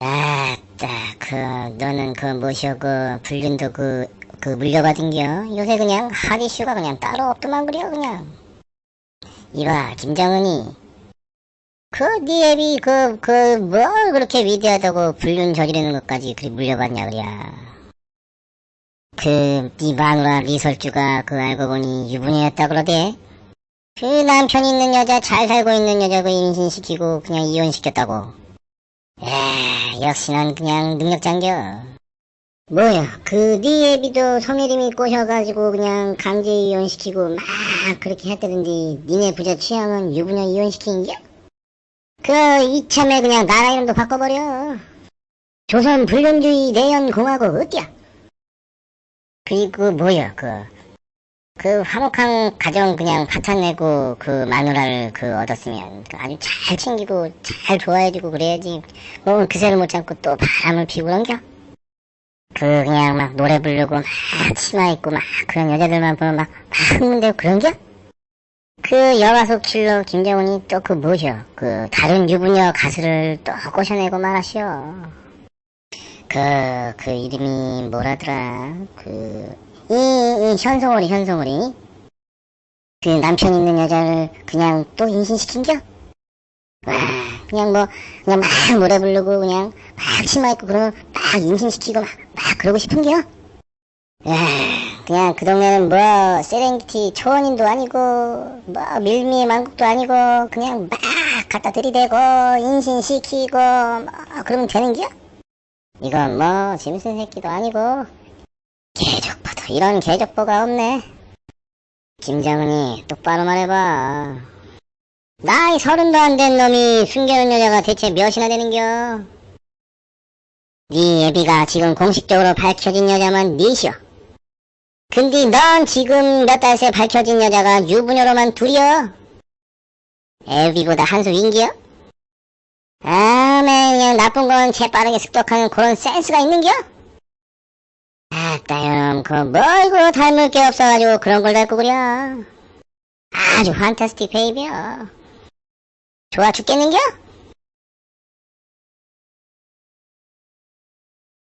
아따, 그, 너는 그, 뭐시여, 그, 불륜도 그, 그, 물려받은겨? 요새 그냥, 핫 이슈가 그냥 따로 없더만 그려, 그냥. 이봐, 김정은이. 그, 니 앱이, 그, 그, 뭘 그렇게 위대하다고 불륜 저지르는 것까지 그리 물려받냐, 그랴. 그, 니 마누라 리설주가 그 알고 보니 유부녀였다 그러대. 그 남편 있는 여자, 잘 살고 있는 여자 그 임신시키고 그냥 이혼시켰다고. 야, 역시 난 그냥 능력장겨. 뭐야, 그, 니 애비도 성혜림이 꼬셔가지고 그냥 강제 이혼시키고 막 그렇게 했다던데, 니네 부자 취향은 유부녀 이혼시킨겨? 그, 이참에 그냥 나라 이름도 바꿔버려. 조선 불륜주의 내연공화국 어디야? 그리고 뭐야, 그, 그 화목한 가정 그냥 파탄 내고 그 마누라를 그 얻었으면 그 아주 잘 챙기고 잘 좋아해주고 그래야지 뭐 그새를 못 참고 또 바람을 피고 그런겨? 그 그냥 막 노래 부르고 막 치마 입고 막 그런 여자들만 보면 막막 흥분되고 그런겨? 그 여가수 킬러 김정은이 또 그 뭐셔 그 다른 유부녀 가수를 또 꼬셔내고 말하시오 그, 그 이름이 뭐라더라 그 이, 이 현송월이 현송월이 그 남편 있는 여자를 그냥 또 임신시킨겨? 와 그냥 뭐 그냥 막 노래 부르고 그냥 막 치마 입고 그러면 막 임신시키고 막, 막 그러고 싶은겨? 야 그냥 그 동네는 뭐 세렝게티 초원인도 아니고 뭐 밀미의 만국도 아니고 그냥 막 갖다 들이대고 임신시키고 뭐 그러면 되는겨? 이건 뭐 짐승 새끼도 아니고 이런 개족보가 없네. 김정은이 똑바로 말해봐. 나이 서른도 안 된 놈이 숨겨놓은 여자가 대체 몇이나 되는겨? 네 애비가 지금 공식적으로 밝혀진 여자만 넷이여. 근데 넌 지금 몇 달 새 밝혀진 여자가 유부녀로만 둘이여. 애비보다 한수 윙기여? 아메 그냥 나쁜 건 재빠르게 습득하는 그런 센스가 있는겨? 아따 형, 그뭐 이거 닮을 게 없어가지고 그런 걸 닮고 그려. 아주 판타스틱 베이비야. 좋아 죽겠는겨?